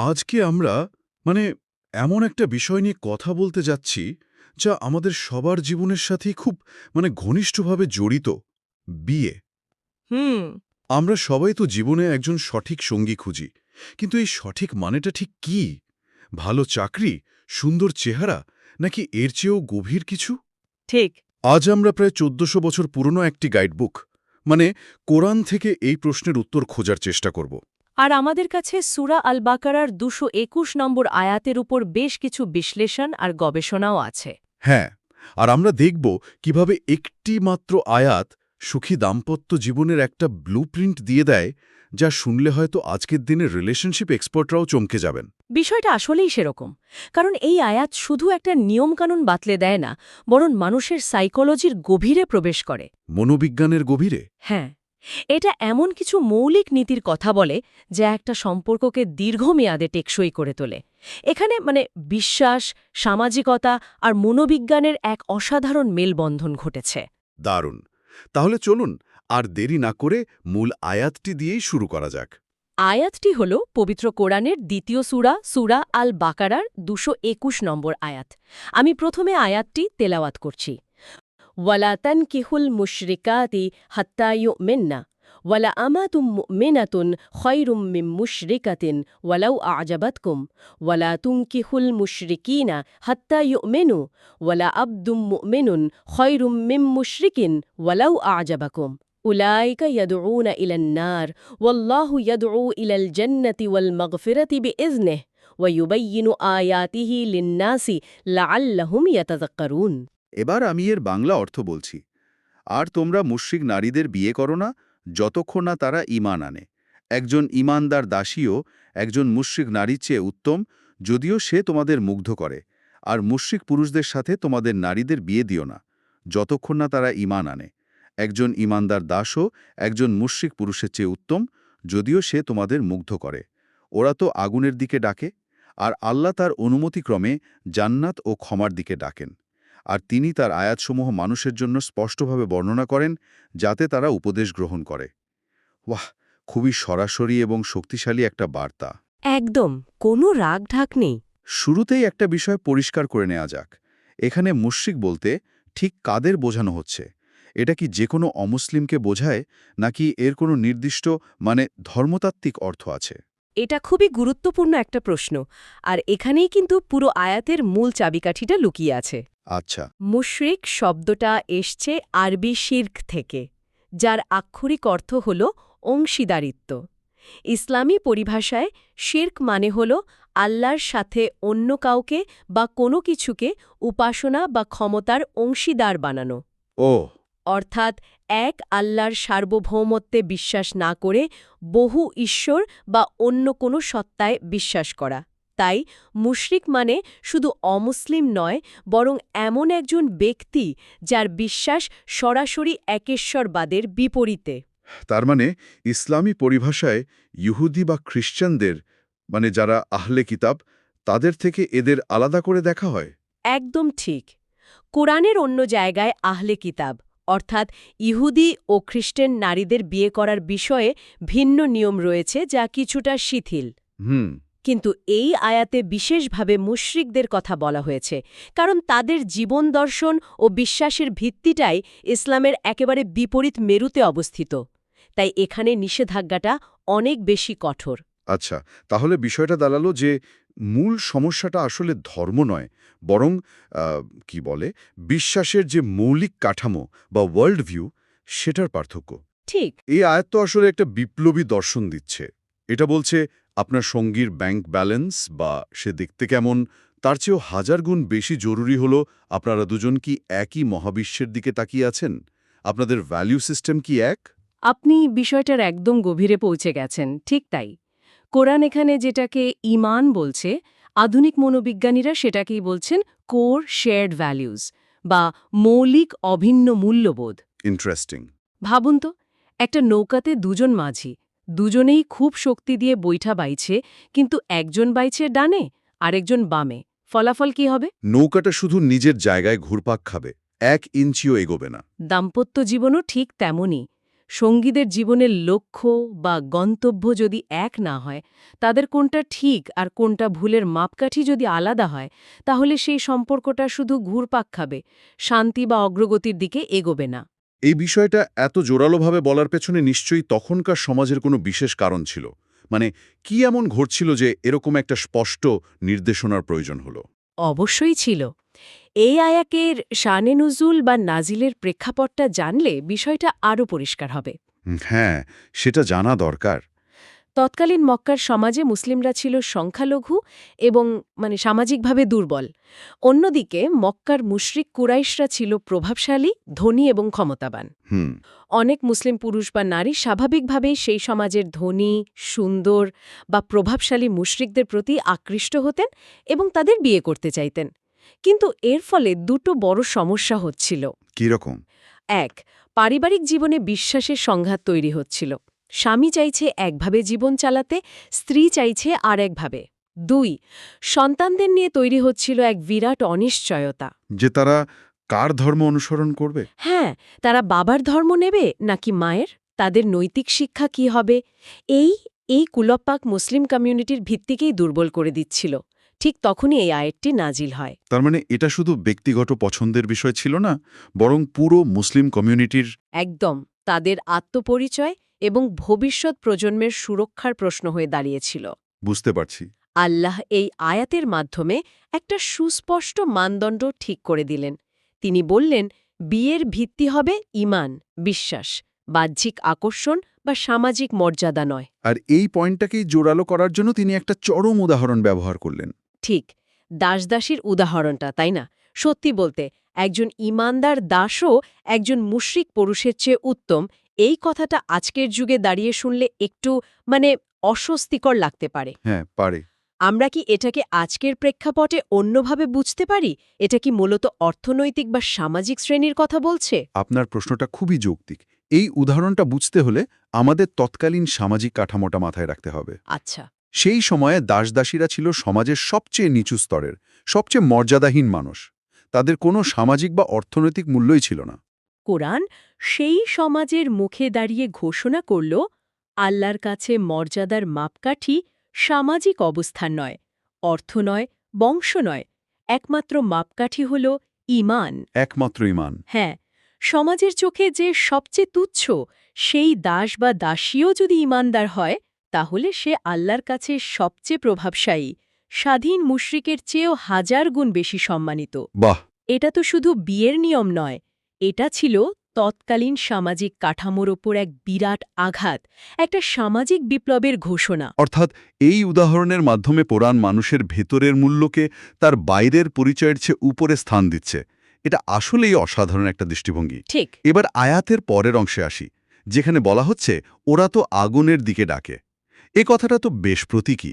আজকে আমরা মানে এমন একটা বিষয় নিয়ে কথা বলতে যাচ্ছি যা আমাদের সবার জীবনের সাথেই খুব মানে ঘনিষ্ঠভাবে জড়িত বিয়ে। হুম। আমরা সবাই তো জীবনে একজন সঠিক সঙ্গী খুঁজি কিন্তু এই সঠিক মানেটা ঠিক কি? ভালো চাকরি সুন্দর চেহারা নাকি এর চেয়েও গভীর কিছু? ঠিক। আজ আমরা প্রায় চোদ্দশো বছর পুরনো একটি গাইডবুক মানে কোরআন থেকে এই প্রশ্নের উত্তর খোঁজার চেষ্টা করব। আর আমাদের কাছে সুরা আল বাকারার দুশো একুশ নম্বর আয়াতের উপর বেশ কিছু বিশ্লেষণ আর গবেষণাও আছে। হ্যাঁ আর আমরা দেখব কীভাবে একটি মাত্র আয়াত সুখী দাম্পত্য জীবনের একটা ব্লুপ্রিন্ট দিয়ে দেয় যা শুনলে হয়তো আজকের দিনে রিলেশনশিপ এক্সপার্টরাও চমকে যাবেন। বিষয়টা আসলেই সেরকম কারণ এই আয়াত শুধু একটা নিয়মকানুন বাতলে দেয় না বরং মানুষের সাইকোলজির গভীরে প্রবেশ করে। মনোবিজ্ঞানের গভীরে? হ্যাঁ। এটা এমন কিছু মৌলিক নীতির কথা বলে যা একটা সম্পর্ককে দীর্ঘমেয়াদে টেকসই করে তোলে। এখানে মানে বিশ্বাস সামাজিকতা আর মনোবিজ্ঞানের এক অসাধারণ মেলবন্ধন ঘটেছে। দারুণ। তাহলে চলুন আর দেরি না করে মূল আয়াতটি দিয়েই শুরু করা যাক। আয়াতটি হল পবিত্র কোরআনের দ্বিতীয় সুরা সুরা আল বাকারার দুশো একুশ নম্বর আয়াত। আমি প্রথমে আয়াতটি তেলাওয়াত করছি। ولا تنكحوا المشركات حتى يؤمنن ولأمة مؤمنة خير من مشركة ولو أعجبتكم. ولا تنكحوا المشركين حتى يؤمنوا. ولا عبد مؤمن خير من مشرك ولو أعجبكم. أولئك يدعون إلى النار. والله يدعو إلى الجنة والمغفرة بإذنه. ويبين آياته للناس لعلهم يتذكرون. এবার আমি এর বাংলা অর্থ বলছি। আর তোমরা মুশ্রিক নারীদের বিয়ে করো না, যতক্ষণ না তারা ঈমান আনে। একজন ঈমানদার দাসীও একজন মুশ্রিক নারীর চেয়ে উত্তম, যদিও সে তোমাদের মুগ্ধ করে। আর মুশ্রিক পুরুষদের সাথে তোমাদের নারীদের বিয়ে দিও না, যতক্ষণ না তারা ঈমান আনে। একজন ঈমানদার দাসও একজন মুশ্রিক পুরুষের চেয়ে উত্তম, যদিও সে তোমাদের মুগ্ধ করে। ওরা তো আগুনের দিকে ডাকে, আর আল্লাহ তার অনুমতিক্রমে জান্নাত ও ক্ষমার দিকে ডাকেন। আর তিনি তার আয়াতসমূহ মানুষের জন্য স্পষ্টভাবে বর্ণনা করেন যাতে তারা উপদেশ গ্রহণ করে। ওয়াহ খুবই সরাসরি এবং শক্তিশালী একটা বার্তা। একদম কোনো রাগ ঢাক নেই। শুরুতেই একটা বিষয় পরিষ্কার করে নেওয়া যাক। এখানে মুশ্রিক বলতে ঠিক কাদের বোঝানো হচ্ছে? এটা কি যে কোনো অমুসলিমকে বোঝায় নাকি এর কোনো নির্দিষ্ট মানে ধর্মতাত্ত্বিক অর্থ আছে? এটা খুবই গুরুত্বপূর্ণ একটা প্রশ্ন আর এখানেই কিন্তু পুরো আয়াতের মূল চাবিকাঠিটা লুকিয়ে আছে। আচ্ছা। মুশরিক শব্দটা এসছে আরবি শির্ক থেকে যার আক্ষরিক অর্থ হল অংশীদারিত্ব। ইসলামী পরিভাষায় শির্ক মানে হল আল্লাহর সাথে অন্য কাউকে বা কোনো কিছুকে উপাসনা বা ক্ষমতার অংশীদার বানানো। ও। অর্থাৎ এক আল্লাহর সার্বভৌমত্বে বিশ্বাস না করে বহু ঈশ্বর বা অন্য কোনো সত্তায় বিশ্বাস করা। তাই মুশরিক মানে শুধু অমুসলিম নয় বরং এমন একজন ব্যক্তি যার বিশ্বাস সরাসরি একেশ্বরবাদের বিপরীতে। তার মানে ইসলামী পরিভাষায় ইহুদি বা খ্রিশ্চানদের মানে যারা আহলে কিতাব তাদের থেকে এদের আলাদা করে দেখা হয়? একদম ঠিক। কোরআনের অন্য জায়গায় আহলে কিতাব অর্থাৎ ইহুদি ও খ্রিস্টান নারীদের বিয়ে করার বিষয়ে ভিন্ন নিয়ম রয়েছে যা কিছুটা শিথিল। হুম। কিন্তু এই আয়াতে বিশেষভাবে মুশরিকদের কথা বলা হয়েছে কারণ তাদের জীবন দর্শন ও বিশ্বাসের ভিত্তিটাই ইসলামের একেবারে বিপরীত মেরুতে অবস্থিত। তাই এখানে নিষেধাজ্ঞাটা অনেক বেশি কঠোর। আচ্ছা তাহলে বিষয়টা দাঁড়াল যে মূল সমস্যাটা আসলে ধর্ম নয় বরং কি বলে বিশ্বাসের যে মৌলিক কাঠামো বা ওয়ার্ল্ড ভিউ সেটার পার্থক্য। ঠিক। এই আয়াত তো আসলে একটা বিপ্লবী দর্শন দিচ্ছে। এটা বলছে আপনার সঙ্গীর ব্যাংক ব্যালেন্স বা সে দেখতে কেমন তার চেয়েও হাজার গুণ বেশি জরুরি হলো আপনারা দুজন কি একই মহাবিশ্বের দিকে তাকিয়ে আছেন? আপনাদের ভ্যালু সিস্টেম কি এক? আপনি বিষয়টার একদম গভীরে পৌঁছে গেছেন ঠিক তাই। কোরআন এখানে যেটাকে ইমান বলছে আধুনিক মনোবিজ্ঞানীরা সেটাকেই বলছেন কোর শেয়ার্ড ভ্যালিউজ বা মৌলিক অভিন্ন মূল্যবোধ। ইন্টারেস্টিং ভাবুন তো একটা নৌকাতে দুজন মাঝি দুজনেই খুব শক্তি দিয়ে বৈঠা বাইছে কিন্তু একজন বাইছে ডানে আরেকজন বামে। ফলাফল কি হবে? নৌকাটা শুধু নিজের জায়গায় ঘুরপাক খাবে এক ইঞ্চিও এগোবে না। দাম্পত্য জীবনও ঠিক তেমনই। সঙ্গীদের জীবনের লক্ষ্য বা গন্তব্য যদি এক না হয় তাদের কোনটা ঠিক আর কোনটা ভুলের মাপকাঠি যদি আলাদা হয় তাহলে সেই সম্পর্কটা শুধু ঘুরপাক খাবে শান্তি বা অগ্রগতির দিকে এগোবে না। এই বিষয়টা এত জোরালোভাবে বলার পেছনে নিশ্চয়ই তখনকার সমাজের কোনো বিশেষ কারণ ছিল। মানে কি এমন ঘটছিল যে এরকম একটা স্পষ্ট নির্দেশনার প্রয়োজন হলো? অবশ্যই ছিল। এই আয়াকের শানে নুজুল বা নাজিলের প্রেক্ষাপটটা জানলে বিষয়টা আরও পরিষ্কার হবে। হ্যাঁ সেটা জানা দরকার। তৎকালীন মক্কার সমাজে মুসলিমরা ছিল সংখ্যালঘু এবং মানে সামাজিকভাবে দুর্বল। অন্যদিকে মক্কার মুশরিক কুরাইশরা ছিল প্রভাবশালী ধনী এবং ক্ষমতাবান। হুম। অনেক মুসলিম পুরুষ বা নারী স্বাভাবিকভাবেই সেই সমাজের ধনী সুন্দর বা প্রভাবশালী মুশরিকদের প্রতি আকৃষ্ট হতেন এবং তাদের বিয়ে করতে চাইতেন। কিন্তু এর ফলে দুটো বড় সমস্যা হচ্ছিল। কীরকম? এক পারিবারিক জীবনে বিশ্বাসের সংঘাত তৈরি হচ্ছিল। স্বামী চাইছে একভাবে জীবন চালাতে স্ত্রী চাইছে আর একভাবে। দুই সন্তানদের নিয়ে তৈরি হচ্ছিল এক বিরাট অনিশ্চয়তা। যে তারা কার ধর্ম অনুসরণ করবে? হ্যাঁ তারা বাবার ধর্ম নেবে নাকি মায়ের? তাদের নৈতিক শিক্ষা কি হবে? এই এই কুলপ্পাক মুসলিম কমিউনিটির ভিত্তিকেই দুর্বল করে দিচ্ছিল। ঠিক তখনই এই আয়েরটি নাজিল হয়। তার মানে এটা শুধু ব্যক্তিগত পছন্দের বিষয় ছিল না বরং পুরো মুসলিম কমিউনিটির একদম তাদের আত্মপরিচয় এবং ভবিষ্যৎ প্রজন্মের সুরক্ষার প্রশ্ন হয়ে দাঁড়িয়েছিল। বুঝতে পারছি। আল্লাহ এই আয়াতের মাধ্যমে একটা সুস্পষ্ট মানদণ্ড ঠিক করে দিলেন। তিনি বললেন বিয়ের ভিত্তি হবে ইমান বিশ্বাস বাহ্যিক আকর্ষণ বা সামাজিক মর্যাদা নয়। আর এই পয়েন্টটাকেই জোরালো করার জন্য তিনি একটা চরম উদাহরণ ব্যবহার করলেন। ঠিক দাসদাসীর উদাহরণটা তাই না? সত্যি বলতে একজন ইমানদার দাসও একজন মুশ্রিক পুরুষের চেয়ে উত্তম এই কথাটা আজকের যুগে দাঁড়িয়ে শুনলে একটু মানে অস্বস্তিকর লাগতে পারে। হ্যাঁ পারে। আমরা কি এটাকে আজকের প্রেক্ষাপটে অন্যভাবে বুঝতে পারি? এটা কি মূলত অর্থনৈতিক বা সামাজিক শ্রেণির কথা বলছে? আপনার প্রশ্নটা খুবই যৌক্তিক। এই উদাহরণটা বুঝতে হলে আমাদের তৎকালীন সামাজিক কাঠামোটা মাথায় রাখতে হবে। আচ্ছা। সেই সময়ে দাসদাসীরা ছিল সমাজের সবচেয়ে নিচু স্তরের সবচেয়ে মর্যাদাহীন মানুষ। তাদের কোনো সামাজিক বা অর্থনৈতিক মূল্যই ছিল না। কোরআন সেই সমাজের মুখে দাঁড়িয়ে ঘোষণা করল আল্লাহর কাছে মর্যাদার মাপকাঠি সামাজিক অবস্থান নয় অর্থ নয় বংশ নয় একমাত্র মাপকাঠি হল ইমান। একমাত্র ইমান। হ্যাঁ সমাজের চোখে যে সবচেয়ে তুচ্ছ সেই দাস বা দাসীও যদি ইমানদার হয় তাহলে সে আল্লাহর কাছে সবচেয়ে প্রভাবশালী স্বাধীন মুশরিকের চেয়েও হাজার গুণ বেশি সম্মানিত। বাহ! এটা তো শুধু বিয়ের নিয়ম নয় এটা ছিল তৎকালীন সামাজিক কাঠামোর ওপর এক বিরাট আঘাত একটা সামাজিক বিপ্লবের ঘোষণা। অর্থাৎ এই উদাহরণের মাধ্যমে কোরআন মানুষের ভেতরের মূল্যকে তার বাইরের পরিচয়ের চেয়ে উপরে স্থান দিচ্ছে। এটা আসলেই অসাধারণ একটা দৃষ্টিভঙ্গি। ঠিক। এবার আয়াতের পরের অংশে আসি যেখানে বলা হচ্ছে ওরা তো আগুনের দিকে ডাকে। এ কথাটা তো বেশ প্রতীকী।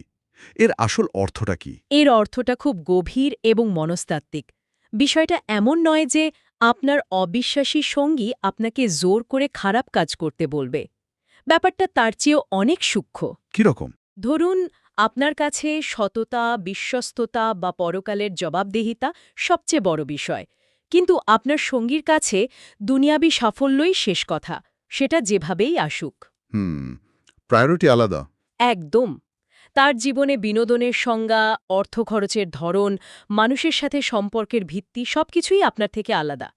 এর আসল অর্থটা কি? এর অর্থটা খুব গভীর এবং মনস্তাত্ত্বিক। বিষয়টা এমন নয় যে আপনার অবিশ্বাসী সঙ্গী আপনাকে জোর করে খারাপ কাজ করতে বলবে। ব্যাপারটা তার চেয়েও অনেক সূক্ষ্ম। কীরকম ধরুন আপনার কাছে সততা বিশ্বস্ততা বা পরকালের জবাবদেহিতা সবচেয়ে বড় বিষয়। কিন্তু আপনার সঙ্গীর কাছে দুনিয়াবি সাফল্যই শেষ কথা সেটা যেভাবেই আসুক। হুম প্রায়োরিটি আলাদা। একদম। তার জীবনে বিনোদনের সংজ্ঞা অর্থ খরচের ধরন মানুষের সাথে সম্পর্কের ভিত্তি সবকিছুই আপনার থেকে আলাদা।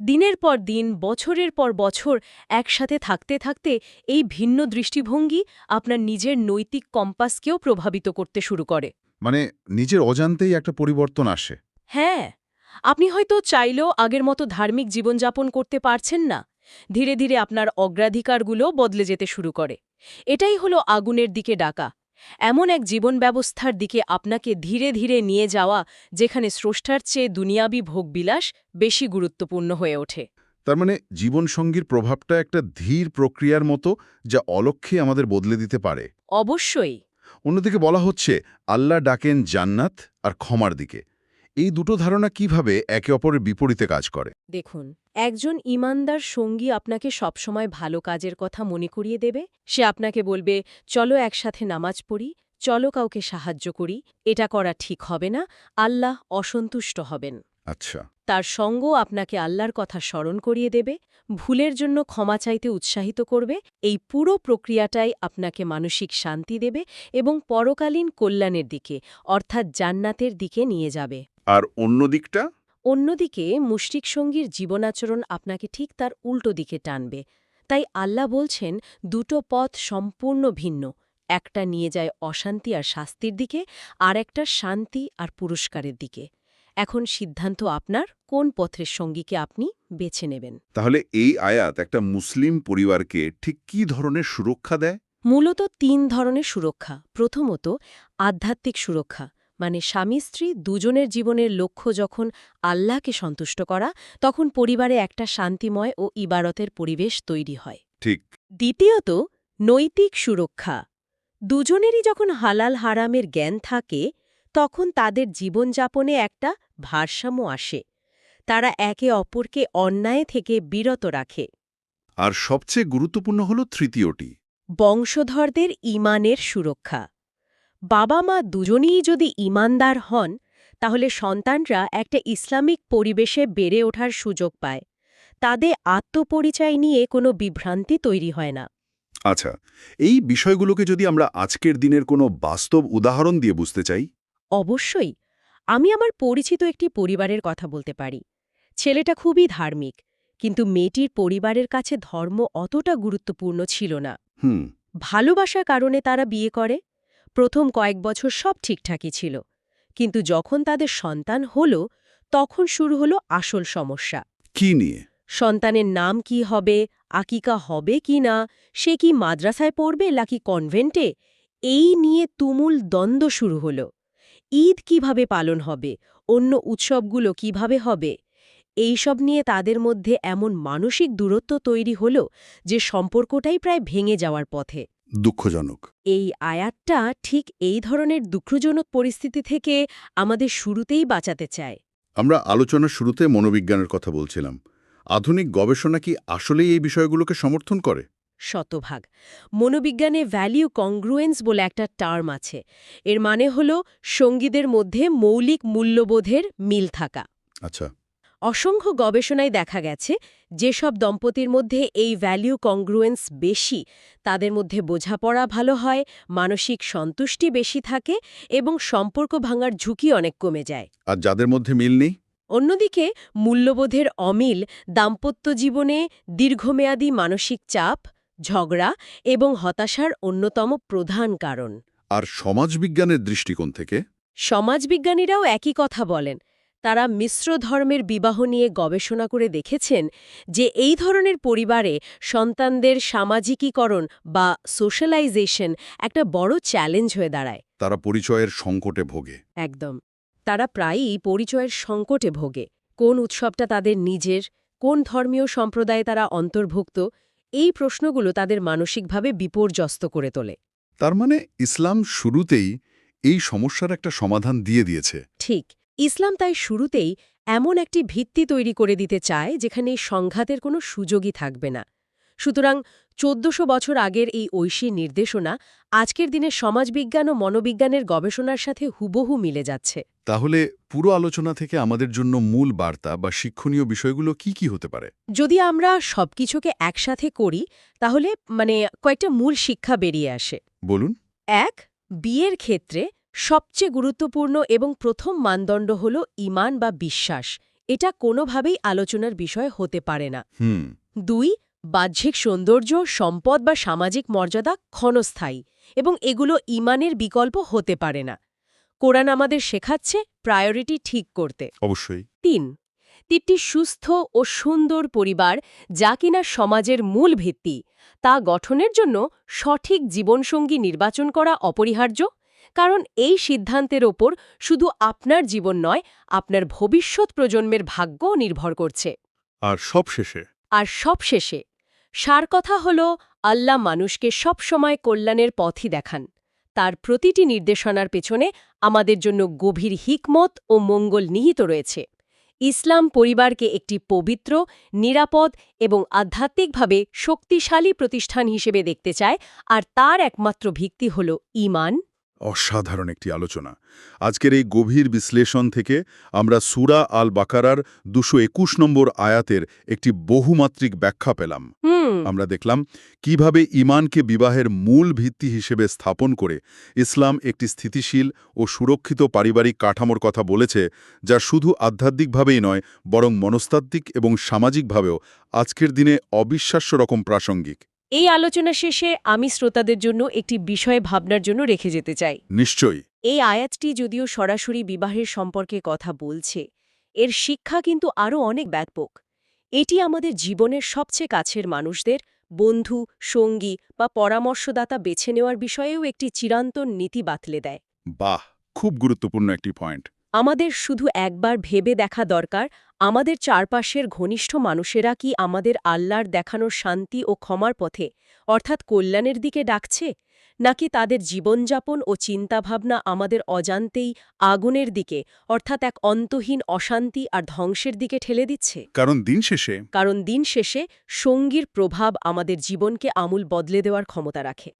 দিনের পর দিন বছরের পর বছর একসাথে থাকতে থাকতে এই ভিন্ন দৃষ্টিভঙ্গি আপনার নিজের নৈতিক কম্পাসকেও প্রভাবিত করতে শুরু করে। মানে নিজের অজান্তেই একটা পরিবর্তন আসে। হ্যাঁ আপনি হয়তো চাইলেও আগের মতো ধার্মিক জীবনযাপন করতে পারছেন না। ধীরে ধীরে আপনার অগ্রাধিকারগুলো বদলে যেতে শুরু করে। এটাই হলো আগুনের দিকে ডাকা। এমন এক জীবন ব্যবস্থার দিকে আপনাকে ধীরে ধীরে নিয়ে যাওয়া যেখানে স্রষ্টার চেয়ে দুনিয়াবি ভোগবিলাস বেশি গুরুত্বপূর্ণ হয়ে ওঠে। তার মানে জীবনসঙ্গীর প্রভাবটা একটা ধীর প্রক্রিয়ার মতো যা অলক্ষে আমাদের বদলে দিতে পারে। অবশ্যই। অন্যদিকে বলা হচ্ছে আল্লাহ ডাকেন জান্নাত আর ক্ষমার দিকে। এই দুটো ধারণা কীভাবে একে অপরের বিপরীতে কাজ করে? দেখুন একজন ইমানদার সঙ্গী আপনাকে সবসময় ভালো কাজের কথা মনে করিয়ে দেবে। সে আপনাকে বলবে চলো একসাথে নামাজ পড়ি চলো কাউকে সাহায্য করি এটা করা ঠিক হবে না আল্লাহ অসন্তুষ্ট হবেন। আচ্ছা। তার সঙ্গ আপনাকে আল্লাহর কথা স্মরণ করিয়ে দেবে ভুলের জন্য ক্ষমা চাইতে উৎসাহিত করবে এই পুরো প্রক্রিয়াটাই আপনাকে মানসিক শান্তি দেবে এবং পরকালীন কল্যাণের দিকে অর্থাৎ জান্নাতের দিকে নিয়ে যাবে। আর অন্য দিকটা? অন্যদিকে মুষ্টিক সঙ্গীর জীবনাচরণ আপনাকে ঠিক তার উল্টো দিকে টানবে। তাই আল্লাহ বলছেন দুটো পথ সম্পূর্ণ ভিন্ন। একটা নিয়ে যায় অশান্তি আর শাস্তির দিকে আর একটা শান্তি আর পুরস্কারের দিকে। এখন সিদ্ধান্ত আপনার কোন পথের সঙ্গীকে আপনি বেছে নেবেন। তাহলে এই আয়াত একটা মুসলিম পরিবারকে ঠিক কি ধরনের সুরক্ষা দেয়? মূলত তিন ধরনের সুরক্ষা। প্রথমত আধ্যাত্মিক সুরক্ষা। মানে স্বামী স্ত্রী দুজনের জীবনের লক্ষ্য যখন আল্লাহকে সন্তুষ্ট করা তখন পরিবারে একটা শান্তিময় ও ইবারতের পরিবেশ তৈরি হয়। ঠিক। দ্বিতীয়ত নৈতিক সুরক্ষা। দুজনেরই যখন হালাল হারামের জ্ঞান থাকে তখন তাদের জীবনযাপনে একটা ভারসাম্য আসে। তারা একে অপরকে অন্যায় থেকে বিরত রাখে। আর সবচেয়ে গুরুত্বপূর্ণ হল তৃতীয়টি। বংশধরদের ইমানের সুরক্ষা। বাবা মা দুজনেই যদি ইমানদার হন তাহলে সন্তানরা একটা ইসলামিক পরিবেশে বেড়ে ওঠার সুযোগ পায়। তাদের আত্মপরিচয় নিয়ে কোনো বিভ্রান্তি তৈরি হয় না। আচ্ছা এই বিষয়গুলোকে যদি আমরা আজকের দিনের কোনো বাস্তব উদাহরণ দিয়ে বুঝতে চাই? অবশ্যই। আমি আমার পরিচিত একটি পরিবারের কথা বলতে পারি। ছেলেটা খুবই ধার্মিক কিন্তু মেয়েটির পরিবারের কাছে ধর্ম অতটা গুরুত্বপূর্ণ ছিল না। হুম। ভালোবাসার কারণে তারা বিয়ে করে। প্রথম কয়েক বছর সব ঠিকঠাকই ছিল। কিন্তু যখন তাদের সন্তান হল তখন শুরু হলো আসল সমস্যা। কি নিয়ে? সন্তানের নাম কি হবে আকিকা হবে কি না সে কি মাদ্রাসায় পড়বে নাকি কনভেন্টে? এই নিয়ে তুমুল দ্বন্দ্ব শুরু হল। ঈদ কীভাবে পালন হবে অন্য উৎসবগুলো কীভাবে হবে এইসব নিয়ে তাদের মধ্যে এমন মানসিক দূরত্ব তৈরি হল যে সম্পর্কটাই প্রায় ভেঙে যাওয়ার পথে। দুঃখজনক। এই আয়াতটা ঠিক এই ধরনের দুঃখজনক পরিস্থিতি থেকে আমাদের শুরুতেই বাঁচাতে চায়। আমরা আলোচনার শুরুতে মনোবিজ্ঞানের কথা বলছিলাম। আধুনিক গবেষণা কি আসলেই এই বিষয়গুলোকে সমর্থন করে? শতভাগ। মনোবিজ্ঞানে ভ্যালিউ কংগ্রুয়েন্স বলে একটা টার্ম আছে। এর মানে হল সঙ্গীদের মধ্যে মৌলিক মূল্যবোধের মিল থাকা। আচ্ছা। অসংখ্য গবেষণায় দেখা গেছে যেসব দম্পতির মধ্যে এই ভ্যালিউ কংগ্রুয়েন্স বেশি তাদের মধ্যে বোঝাপড়া ভালো হয় মানসিক সন্তুষ্টি বেশি থাকে এবং সম্পর্ক ভাঙার ঝুঁকি অনেক কমে যায়। আর যাদের মধ্যে মিল নেই? অন্যদিকে মূল্যবোধের অমিল দাম্পত্য জীবনে দীর্ঘমেয়াদী মানসিক চাপ ঝগড়া এবং হতাশার অন্যতম প্রধান কারণ। আর সমাজবিজ্ঞানের দৃষ্টিকোণ থেকে? সমাজবিজ্ঞানীরাও একই কথা বলেন তারা মিশ্র ধর্মের বিবাহ নিয়ে গবেষণা করে দেখেছেন যে এই ধরনের পরিবারে সন্তানদের সামাজিকীকরণ বা সোশ্যালাইজেশন একটা বড় চ্যালেঞ্জ হয়ে দাঁড়ায়। তারা পরিচয়ের সংকটে ভোগে। একদম। তারা প্রায়ই পরিচয়ের সংকটে ভোগে। কোন উৎসবটা তাদের নিজের কোন ধর্মীয় সম্প্রদায়ে তারা অন্তর্ভুক্ত এই প্রশ্নগুলো তাদের মানসিকভাবে বিপর্যস্ত করে তোলে। তার মানে ইসলাম শুরুতেই এই সমস্যার একটা সমাধান দিয়ে দিয়েছে। ঠিক। ইসলাম তাই শুরুতেই এমন একটি ভিত্তি তৈরি করে দিতে চায় যেখানে এই সংঘাতের কোনো সুযোগই থাকবে না। সুতরাং চোদ্দশো বছর আগের এই ঐশী নির্দেশনা আজকের দিনে সমাজবিজ্ঞান ও মনোবিজ্ঞানের গবেষণার সাথে হুবহু মিলে যাচ্ছে। তাহলে পুরো আলোচনা থেকে আমাদের জন্য মূল বার্তা বা শিক্ষণীয় বিষয়গুলো কি কি হতে পারে? যদি আমরা সবকিছুকে একসাথে করি তাহলে মানে কয়েকটা মূল শিক্ষা বেরিয়ে আসে। বলুন। এক বিয়ের ক্ষেত্রে সবচেয়ে গুরুত্বপূর্ণ এবং প্রথম মানদণ্ড হল ইমান বা বিশ্বাস। এটা কোনোভাবেই আলোচনার বিষয় হতে পারে না। দুই বাহ্যিক সৌন্দর্য সম্পদ বা সামাজিক মর্যাদা ক্ষণস্থায়ী এবং এগুলো ইমানের বিকল্প হতে পারে না। কোরআন আমাদের শেখাচ্ছে প্রায়োরিটি ঠিক করতে। অবশ্যই। তিন তিনটি সুস্থ ও সুন্দর পরিবার যা কিনা সমাজের মূল ভিত্তি তা গঠনের জন্য সঠিক জীবনসঙ্গী নির্বাচন করা অপরিহার্য কারণ এই সিদ্ধান্তের ওপর শুধু আপনার জীবন নয় আপনার ভবিষ্যৎ প্রজন্মের ভাগ্যও নির্ভর করছে। আর সবশেষে? আর সবশেষে সার কথা হল আল্লাহ মানুষকে সবসময় কল্যাণের পথই দেখান। তার প্রতিটি নির্দেশনার পেছনে আমাদের জন্য গভীর হিকমত ও মঙ্গল নিহিত রয়েছে। ইসলাম পরিবারকে একটি পবিত্র নিরাপদ এবং আধ্যাত্মিকভাবে শক্তিশালী প্রতিষ্ঠান হিসেবে দেখতে চায় আর তার একমাত্র ভিত্তি হল ইমান অসাধারণ একটি আলোচনা। আজকের এই গভীর বিশ্লেষণ থেকে আমরা সুরা আল বাকারার দুশো একুশ নম্বর আয়াতের একটি বহুমাত্রিক ব্যাখ্যা পেলাম। আমরা দেখলাম কীভাবে ইমানকে বিবাহের মূল ভিত্তি হিসেবে স্থাপন করে ইসলাম একটি স্থিতিশীল ও সুরক্ষিত পারিবারিক কাঠামোর কথা বলেছে যা শুধু আধ্যাত্মিকভাবেই নয় বরং মনস্তাত্ত্বিক এবং সামাজিকভাবেও আজকের দিনে অবিশ্বাস্য রকম প্রাসঙ্গিক। এই আলোচনা শেষে আমি শ্রোতাদের জন্য একটি বিষয় ভাবনার জন্য রেখে যেতে চাই। নিশ্চয়ই। এই আয়াতটি যদিও সরাসরি বিবাহের সম্পর্কে কথা বলছে এর শিক্ষা কিন্তু আরও অনেক ব্যাপক। এটি আমাদের জীবনের সবচেয়ে কাছের মানুষদের বন্ধু সঙ্গী বা পরামর্শদাতা বেছে নেওয়ার বিষয়েও একটি চিরান্তন নীতি বাতলে দেয়। বাহ! খুব গুরুত্বপূর্ণ একটি পয়েন্ট। আমাদের শুধু একবার ভেবে দেখা দরকার আমাদের চারপাশের ঘনিষ্ঠ মানুষেরা কি আমাদের আল্লাহর দেখানোর শান্তি ও ক্ষমার পথে অর্থাৎ কল্যাণের দিকে ডাকছে? নাকি তাদের জীবনযাপন ও চিন্তাভাবনা আমাদের অজান্তেই আগুনের দিকে অর্থাৎ এক অন্তহীন অশান্তি আর ধ্বংসের দিকে ঠেলে দিচ্ছে? কারণ দিন শেষে কারণ দিন শেষে সঙ্গীর প্রভাব আমাদের জীবনকে আমূল বদলে দেওয়ার ক্ষমতা রাখে।